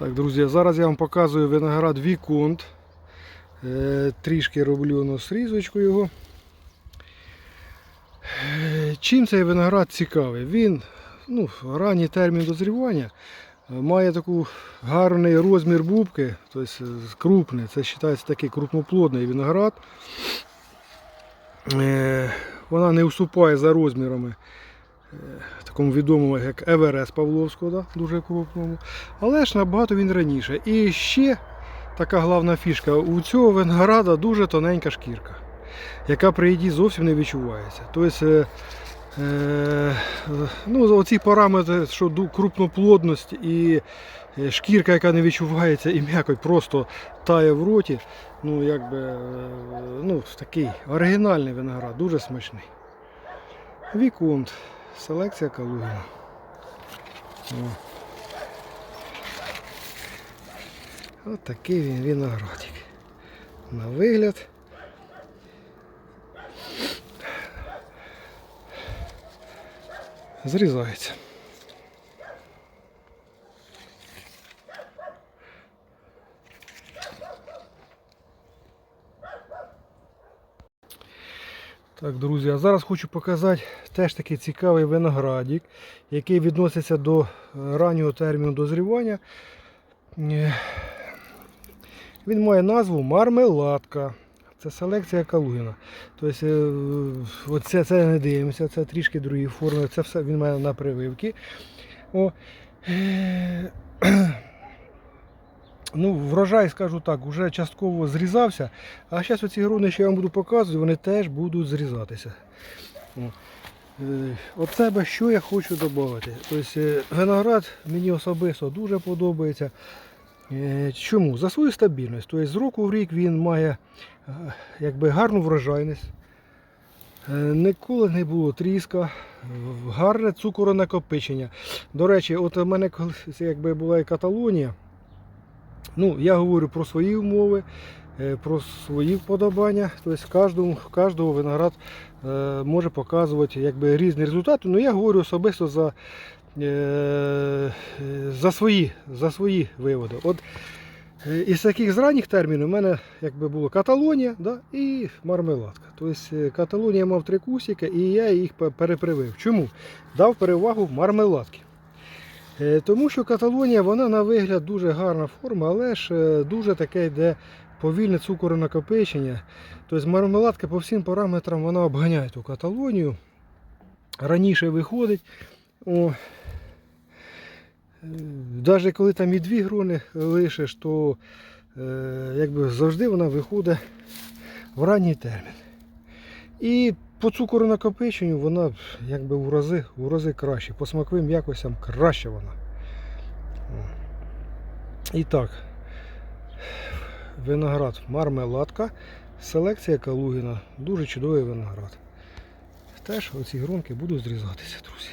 Так, друзі, зараз я вам показую виноград Віконт. Е, Трішки роблю ну, срізочку його. Е, Чим цей виноград цікавий? Він ну, ранній термін дозрівання е, має таку гарний розмір бубки, тобто крупний. Це вважається такий крупноплодний виноград. Вона не уступає за розмірами такому відомому, як Еверест Павловського, да? дуже крупному. Але ж набагато він раніше. І ще така головна фішка: у цього винограда дуже тоненька шкірка, яка при їді зовсім не відчувається. Тобто, е, е, ну, оці параметри, що ду- крупноплодність і е, шкірка, яка не відчувається, і м'якоть просто тає в роті. Ну, якби, е, ну, такий оригінальний виноград, дуже смачний. Віконт. Селекція Калугіна. Ось такий він виноградик. На вигляд. Зрізається. Так, друзі, а зараз хочу показати теж такий цікавий виноградик, який відноситься до е, раннього терміну дозрівання. Е, Він має назву мармеладка. Це селекція Калугіна. Тобто, е, оце це не дивимося, це трішки другі форми. Це все він має на прививки. О, Ну, врожай, скажу так, вже частково зрізався. А зараз оці грони, що я вам буду показувати, вони теж будуть зрізатися. Е, От себе що я хочу додати. Тобто, е, виноград мені особисто дуже подобається. Е, Чому? За свою стабільність. Тобто, з року в рік він має якби, гарну врожайність. Ніколи не було тріска, гарне цукоронакопичення. До речі, от у мене якби була і Каталонія. Ну, я говорю про свої умови, е, про свої вподобання. Тобто кожному, кожного виноград е, може показувати якби, різні результати. Ну я говорю особисто за, е, за, свої, за свої виводи. От, із таких з ранніх термінів у мене якби було Каталонія да, і мармеладка. Тобто Каталонія мав три кусики і я їх перепривив. Чому? Дав перевагу мармеладки. Е, Тому що Каталонія, вона на вигляд дуже гарна форма, але ж е, дуже таке йде повільне цукоронакопичення. Тобто мармеладка по всім параметрам вона обганяє ту Каталонію. Раніше виходить. Навіть коли там і дві грони лишиш, то е, якби завжди вона виходить в ранній термін. І по цукоронакопиченню вона якби в рази, в рази краще. По смаковим якостям краще вона. І так, виноград мармеладка, селекція Калугіна. Дуже чудовий виноград. Теж оці гронки будуть зрізатися, друзі.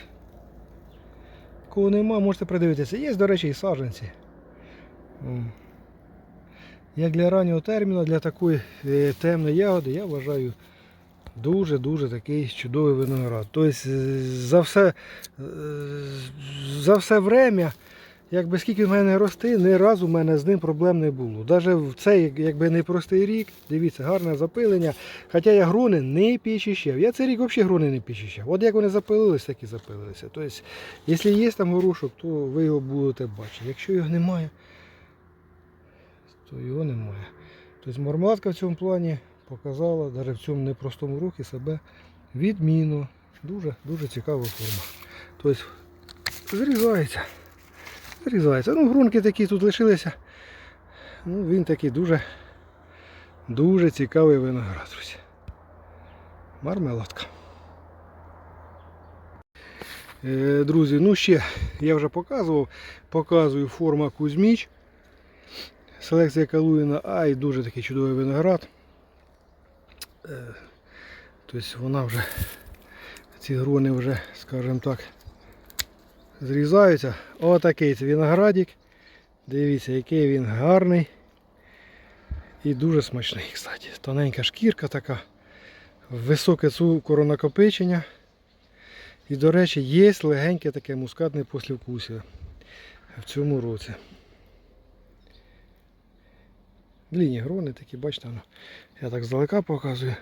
Кого нема, можете придивитися. Є, до речі, і саджанці. Як для раннього терміну, для такої е, темної ягоди, я вважаю дуже-дуже такий чудовий виноград. Тобто е, за все, е, за все время, якби скільки в мене рости, ні разу в мене з ним проблем не було. Навіть в цей якби непростий рік, дивіться, гарне запилення. Хоча я грони не підчищав. Я цей рік взагалі грони не підчищав. От як вони запилились, так і запилилися. Тобто, якщо є там горошок, то ви його будете бачити. Якщо його немає, то його немає. Тобто мармеладка в цьому плані показала цьому непростому рухі себе відмінно. Дуже дуже цікава форма. Тобто зрізається. Зрізається. Ну, грунки такі тут лишилися. Ну, він такий дуже дуже цікавий виноград, друзі. Мармеладка. Е, Друзі, ну ще я вже показував, показую форма Кузьміч. Селекція Калуїна, ай, дуже такий чудовий виноград. Е, Тобто вона вже, ці грони вже, скажімо так, зрізаються. Отакий це виноградик. Дивіться, який він гарний і дуже смачний, кстати. Тоненька шкірка така, високе цукоронакопичення. І, до речі, є легеньке таке мускатне послівкусія в цьому році. Длінні грони такі, бачите. Я так здалека показую.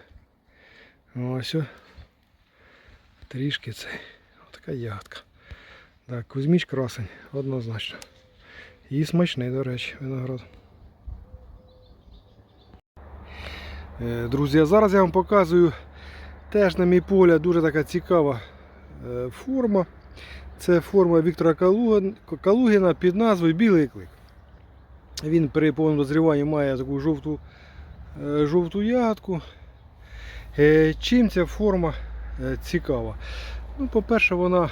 Ось. о. Трішки це. Така ягодка. Так, Кузьміч красень, однозначно. І смачний, до речі, виноград. Е, Друзі, а зараз я вам показую теж, на мій погляд, дуже така цікава е, форма. Це форма Віктора Калугіна під назвою Білий клик. Він при повному дозріванні має таку жовту, жовту ягодку. Е, Чим ця форма е, цікава? Ну, по-перше, вона е,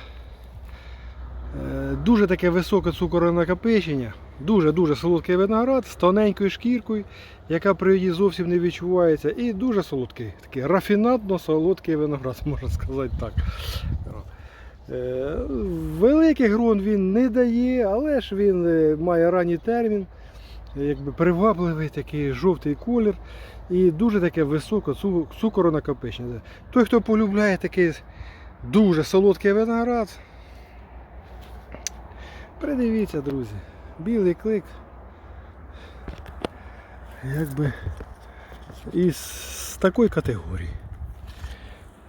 дуже таке високе цукоронакопичення, дуже-дуже солодкий виноград з тоненькою шкіркою, яка при їді зовсім не відчувається. І дуже солодкий, такий рафінатно солодкий виноград, можна сказати так. Е, Великих він не дає, але ж він е, має ранній термін, е, якби привабливий такий жовтий колір і дуже таке високе цу- цукоронакопичення. Той, хто полюбляє такий дуже солодкий виноград, придивіться, друзі, білий клик. Якби із такої категорії.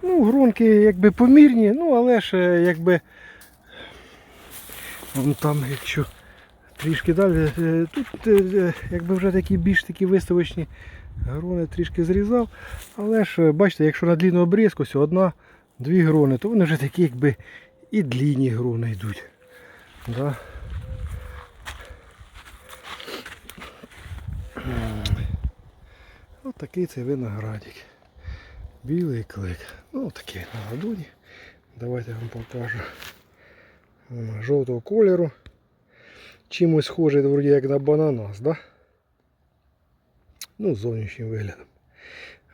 Ну, гронки якби помірні, ну але ж е, якби там, якщо трішки далі, е, тут е, якби вже такі більш такі виставочні грони трішки зрізав. Але ж е, бачите, якщо на длінну обрізку, ось одна, дві грони, то вони вже такі якби і длінні грони йдуть. Да? Ось такий цей виноградик. Білий клик. Ну такий на ладоні. Давайте я вам покажу. Жовтого кольору. Чимось схожий вроді як на бананас, да? Ну, зовнішнім виглядом.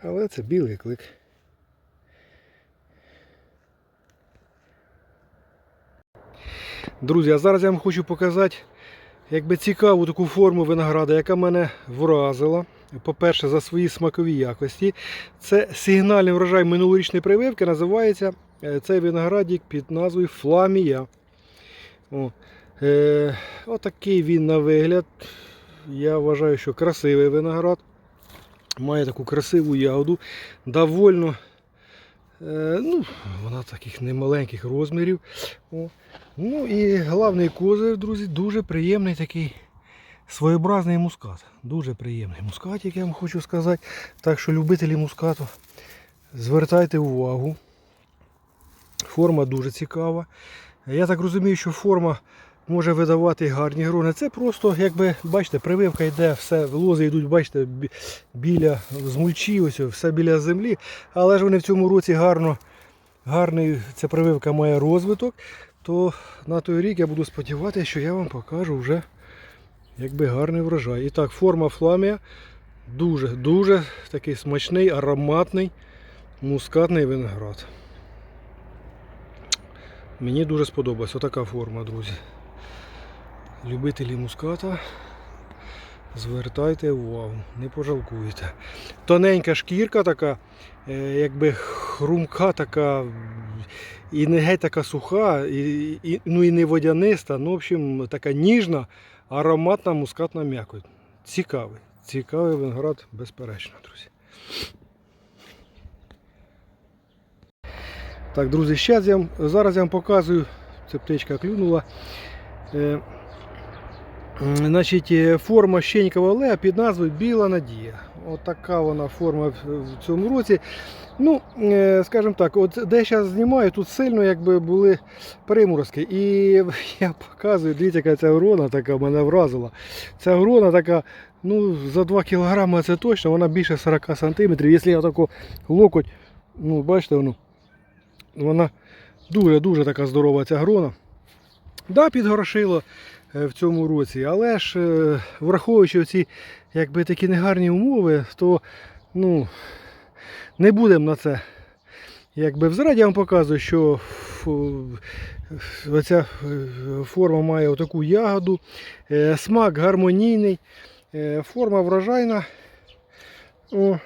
Але це білий клик. Друзі, а зараз я вам хочу показати якби цікаву таку форму винограда, яка мене вразила. По-перше, за свої смакові якості. Це сигнальний врожай минулорічної прививки. Називається е, цей виноградик під назвою Фламія. О, е, отакий він на вигляд. Я вважаю, що красивий виноград. Має таку красиву ягоду. Довольно. Е, ну, вона таких немаленьких розмірів. О. Ну і головний козир, друзі, дуже приємний такий своєобразний мускат. Дуже приємний мускатик, я вам хочу сказати. Так що любителі мускату, звертайте увагу. Форма дуже цікава. Я так розумію, що форма може видавати гарні грони. Це просто, якби, бачите, прививка йде, все, лози йдуть, бачите, бі- біля змульчі, ось, все біля землі. Але ж вони в цьому році гарно, гарний, ця прививка має розвиток, то на той рік я буду сподіватися, що я вам покажу вже якби гарний врожай. І так, форма фламія дуже, дуже такий смачний, ароматний, мускатний виноград. Мені дуже сподобалась отака форма, друзі. Любителі муската. Звертайте увагу, не пожалкуєте. Тоненька шкірка така, е, якби хрумка така, і не геть така суха, і, і, ну і не водяниста, ну, в общем, така ніжна, ароматна мускатна м'якоть. Цікавий. Цікавий виноград, безперечно, друзі. Так, друзі, щас я вам, зараз я вам показую, ця птичка клюнула. Значить, е, форма щенькова олега під назвою Біла Надія. От вона форма в цьому році. Ну, е, скажімо так, от де я зараз знімаю, тут сильно якби були приморозки. І я показую, дивіться, яка ця грона така мене вразила. Ця грона така, ну, за 2 кг це точно, вона більше 40 см. Якщо я таку локоть, ну, бачите, воно, вона дуже-дуже така здорова ця грона. Да, підгорошило в цьому році, але ж е, враховуючи ці якби такі негарні умови, то ну, не будемо на це. Якби взагалі я вам показую, що оця е, форма має отаку ягоду, е, смак гармонійний, е, форма врожайна. О.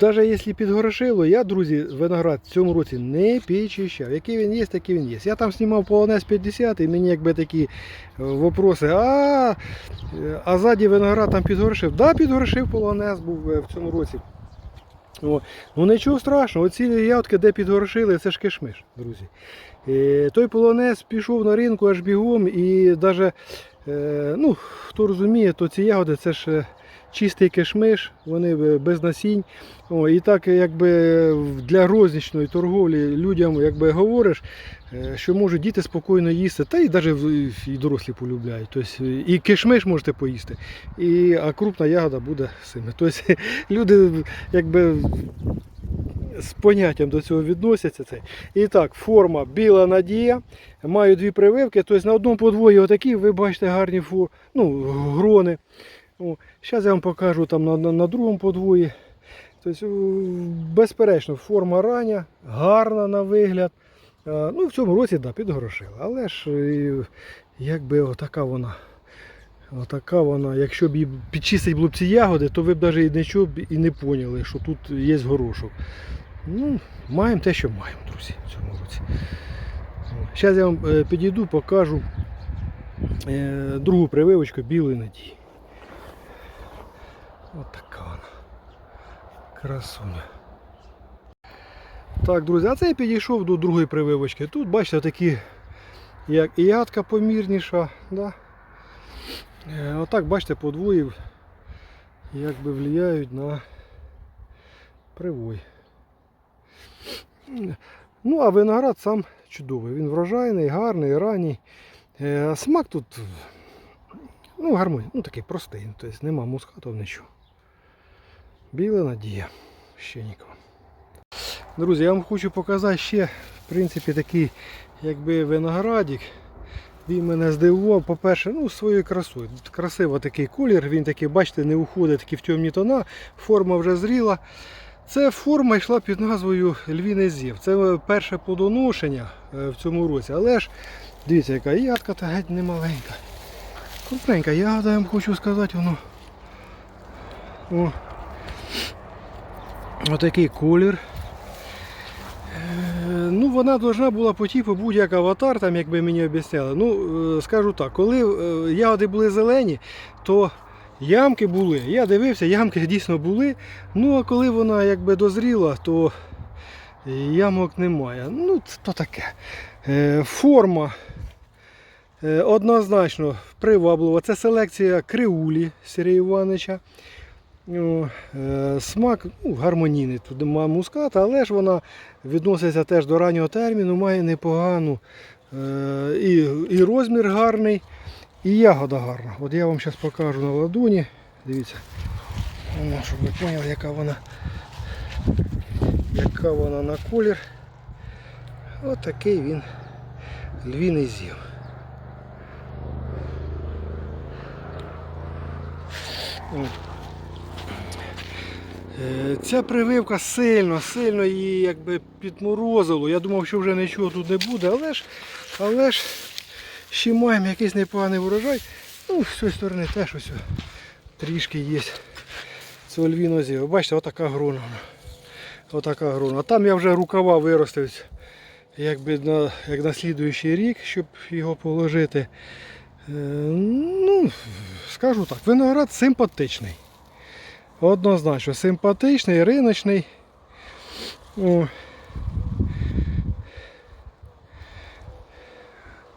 Навіть якщо підгорошило, я, друзі, виноград в цьому році не підчищав. Який він є, такий він є. Я там знімав полонез 50 і мені якби такі е, вопроси. А, е, а ззаді виноград там підгорошив. Да, підгорошив полонез був е, в цьому році. О, ну нічого страшного, оці ягодки, де підгорошили, це ж кишмиш, друзі. Е, той полонез пішов на ринку аж бігом і навіть, е, ну, хто розуміє, то ці ягоди це ж е, чистий кишмиш, вони е, без насінь. О, і так якби для рознічної торговлі людям якби говориш, е, що можуть діти спокійно їсти, та і навіть і дорослі полюбляють. Тобто, і кишмиш можете поїсти, і, а крупна ягода буде симе. Тобто, люди якби з поняттям до цього відносяться. Це. І так, форма біла надія. Маю дві прививки. Тобто на одному подвої отакі, ви бачите гарні фу, ну, грони. Зараз я вам покажу там на, на, на другому подвої. Тобто, е, безперечно, форма рання, гарна на вигляд. Е, Ну, в цьому році да, підгорошила. Але ж е, якби отака вона. Отака вона, якщо б її підчистить було б ці ягоди, то ви б навіть нічого б і не поняли, що тут є горошок. Ну, маємо те, що маємо, друзі, в цьому році. Зараз я вам підійду, покажу другу прививочку білої надії. От така вона. Красуня. Так, друзі, а це я підійшов до другої прививочки. Тут, бачите, такі, як і ядка помірніша. Да? Е, Отак, бачите, подвоїв якби влияють на привой. Ну, а виноград сам чудовий. Він врожайний, гарний, ранній. Е, Смак тут ну, гармоній, ну такий простий, тобто нема мускату, нічого. Біла надія. Ще нікого. Друзі, я вам хочу показати ще, в принципі, такий якби виноградик. Він мене здивував, по-перше, ну, своєю красою. Красиво такий колір, він такий, бачите, не уходить такі в темні тона, форма вже зріла. Це форма йшла під назвою Львіний зів. Це перше плодоношення е, в цьому році. Але ж дивіться, яка ядка та геть не маленька. Крупненька ягода, я вам хочу сказати, воно. О. Отакий колір. Е, Ну, вона должна була по типу будь-як аватар, там, якби мені об'ясняли. Ну, е, скажу так, коли е, ягоди були зелені, то ямки були. Я дивився, ямки дійсно були. Ну, а коли вона якби дозріла, то ямок немає. Ну, то таке. Форма однозначно приваблива. Це селекція криулі Сергія Івановича. Е, Смак ну, гармонійний, тут немає муската, але ж вона відноситься теж до раннього терміну, має непогану е, і, і розмір гарний, і ягода гарна. От я вам зараз покажу на ладоні. Дивіться, щоб ви поняли, яка вона, яка вона на колір. От такий він львіний зів. О. Е, Ця прививка сильно, сильно її якби підморозило. Я думав, що вже нічого тут не буде, але ж, але ж ще маємо якийсь непоганий урожай. Ну, з цієї сторони теж ось трішки є. Це ольвінозів. Бачите, отака грона. Отака грона. А там я вже рукава виростив якби на, як на слідуючий рік, щоб його положити. Е, ну, скажу так, виноград симпатичний. Однозначно симпатичний, риночний. О.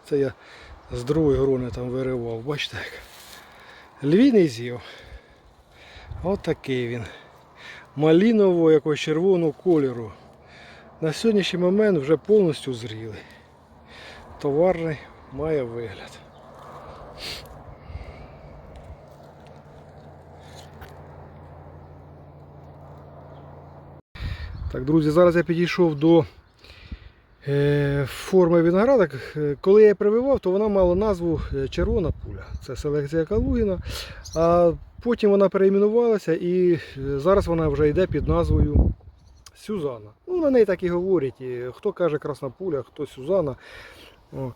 Це я з другої грони там виривав, бачите як. Львіний зів. Отакий він. Малінового якогось червоного кольору. На сьогоднішній момент вже повністю зрілий. Товарний має вигляд. Так, друзі, зараз я підійшов до е, форми винограда. Е, Коли я її прививав, то вона мала назву е, червона пуля. Це селекція Калугіна. А потім вона перейменувалася і зараз вона вже йде під назвою Сюзана. Ну, на неї так і говорять. Хто каже красна пуля, хто Сюзана. О.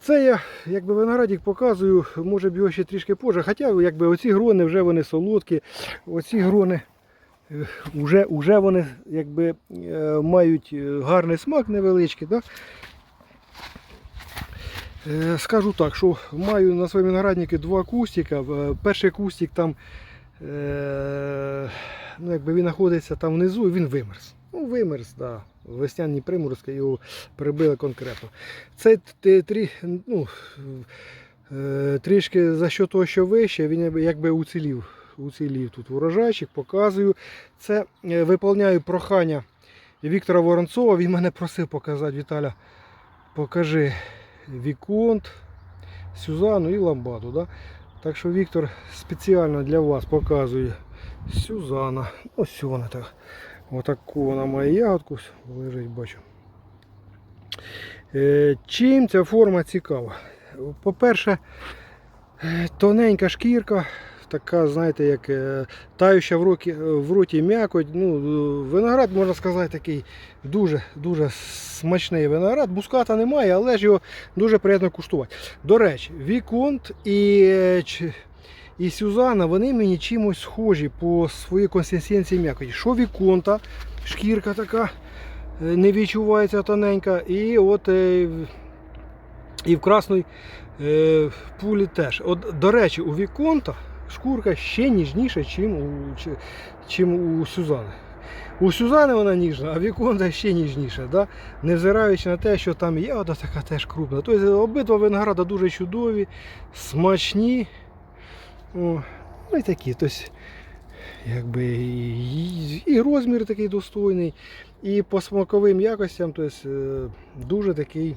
Це я якби виноградик показую, може б його ще трішки позже. Хоча якби оці грони вже вони солодкі. Оці грони уже, уже вони якби е, мають е, гарний смак невеличкий. Да? Е, Скажу так, що маю на своєму винограднику два кустика. Е, Перший кустик там, е, ну, якби він знаходиться там внизу, і він вимерз. Ну, вимерз, да. Весняні приморозки його прибили конкретно. Цей т- трі, ну, е, трішки за що того, що вище, він якби уцілів. Уцілів тут урожайчик, показую. Це е, виповняю прохання Віктора Воронцова. Він мене просив показати, Віталя, покажи Віконт, Сюзану і Ламбаду. Да? Так що Віктор спеціально для вас показує Сюзана. Ось вона так. Отаку вона має ягодку. Лежить, бачу. Е, Чим ця форма цікава? По-перше, е, тоненька шкірка, така, знаєте, як е, тающа в роті, в роті м'якоть. Ну, виноград, можна сказати, такий дуже дуже смачний виноград. Буската немає, але ж його дуже приємно куштувати. До речі, Віконт і, е, і Сюзана, вони мені чимось схожі по своїй консистенції м'якоті. Що Віконта, шкірка така е, не відчувається тоненька. І от і в красної пулі теж. От, до речі, у Віконта шкурка ще ніжніша, чим у, чи- чим у Сюзани. У Сюзани вона ніжна, а Віконта ще ніжніша. Да? Невзираючи на те, що там ягода така теж крупна. Тобто обидва винограда дуже чудові, смачні. О, ну і такі. Тобто, якби і, і розмір такий достойний, і по смаковим якостям тобто, е, дуже такий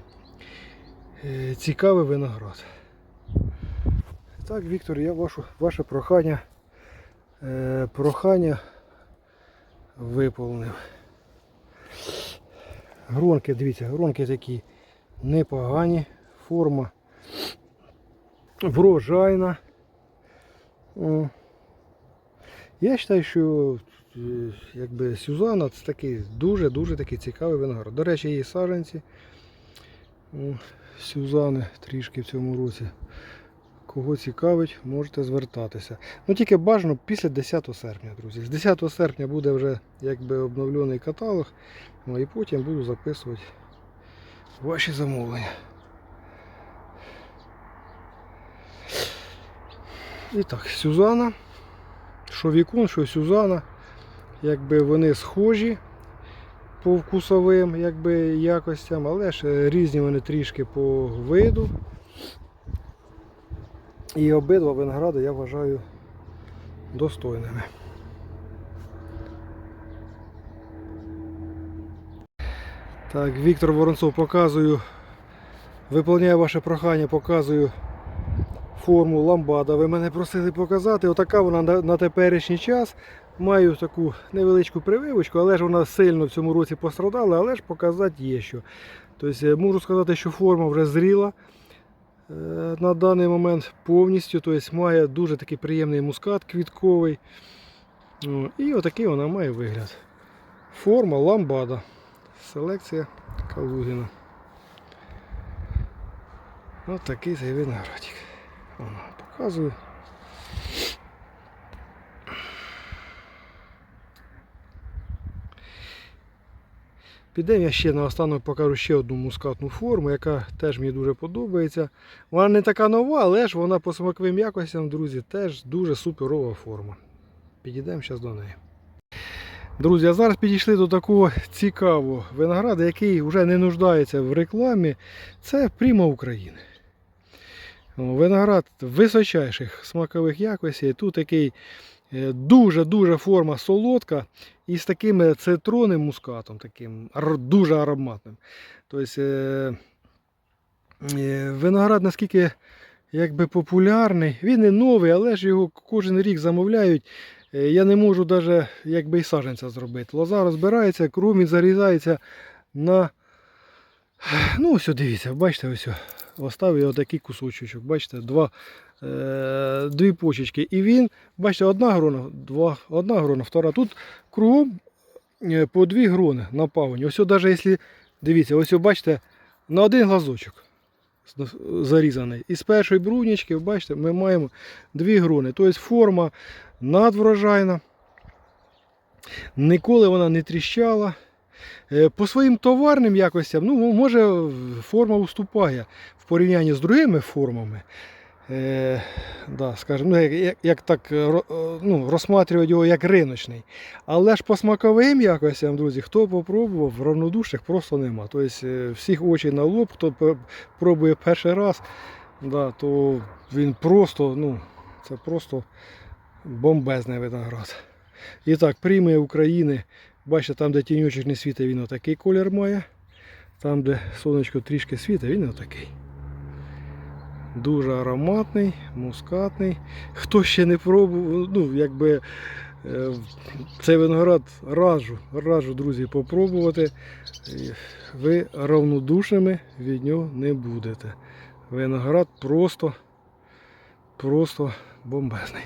е, цікавий виноград. Так, Віктор, я вашу, ваше прохання, е, прохання виповнив. Гронки, дивіться, гронки такі непогані, форма врожайна. Я вважаю, що е, якби Сюзана це такий дуже-дуже такий цікавий виноград. До речі, є саджанці. О, Сюзани трішки в цьому році. Кого цікавить, можете звертатися. Ну тільки бажано після 10 серпня, друзі. З 10 серпня буде вже якби обновлений каталог, ну і потім буду записувати ваші замовлення. І так, Сюзана. Що Вікон, що Сюзана. Якби вони схожі по вкусовим якби, якостям, але ж різні вони трішки по виду. І обидва виногради я вважаю достойними. Так, Віктор Воронцов показую, виповняю ваше прохання, показую форму ламбада. Ви мене просили показати. Отака вона на, теперішній час. Маю таку невеличку прививочку, але ж вона сильно в цьому році пострадала, але ж показати є що. Тобто е, можу сказати, що форма вже зріла на даний момент повністю. Тобто має дуже такий приємний мускат квітковий. І отакий вона має вигляд. Форма ламбада. Селекція Калугіна. Ось такий цей виноградик. Показую. Підемо я ще наостанок покажу ще одну мускатну форму, яка теж мені дуже подобається. Вона не така нова, але ж вона по смаковим якостям, друзі, теж дуже суперова форма. Підійдемо зараз до неї. Друзі, а зараз підійшли до такого цікавого винограда, який вже не нуждається в рекламі. Це Пріма України. Виноград височайших смакових якостей. Тут такий дуже-дуже форма солодка і з таким цитронним мускатом, таким дуже ароматним. Тобто, е, е, виноград наскільки якби популярний, він не новий, але ж його кожен рік замовляють. Е, Я не можу навіть якби і саджанця зробити. Лоза розбирається, кров він зарізається на. Ну, ось, дивіться, бачите, ось. Оставив я отакий кусочок, бачите, два, е, дві почечки. І він, бачите, одна грона, два, одна грона, втора. Тут кругом е, по дві грони на павені. Ось, навіть якщо, дивіться, ось бачите, на один глазочок зарізаний. І з першої брунічки, бачите, ми маємо дві грони. Тобто форма надврожайна. Ніколи вона не тріщала. Е, По своїм товарним якостям, ну, може, форма уступає в порівнянні з другими формами. Е, да, скажімо, ну, як, як, так е, е, ну, розсматривати його як риночний. Але ж по смаковим якостям, друзі, хто попробував, равнодушних просто нема. Тобто е, всіх очі на лоб, хто пробує перший раз, да, то він просто, ну, це просто бомбезний виноград. І так, премія України. Бачите, там, де тіньочок не світить, він отакий колір має. Там, де сонечко трішки світить, він отакий. Дуже ароматний, мускатний. Хто ще не пробував, ну, якби е, цей виноград раджу, раджу, друзі, попробувати. Ви равнодушними від нього не будете. Виноград просто, просто бомбезний.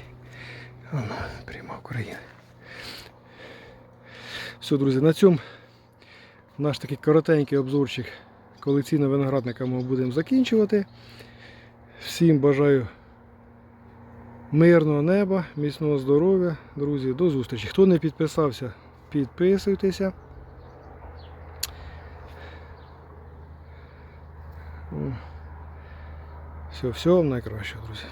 Ано, прямо України. Все, друзі, на цьому наш такий коротенький обзорчик колекційного виноградника ми будемо закінчувати. Всім бажаю мирного неба, міцного здоров'я, друзі, до зустрічі. Хто не підписався, підписуйтеся. Все, всього вам найкращого, друзі.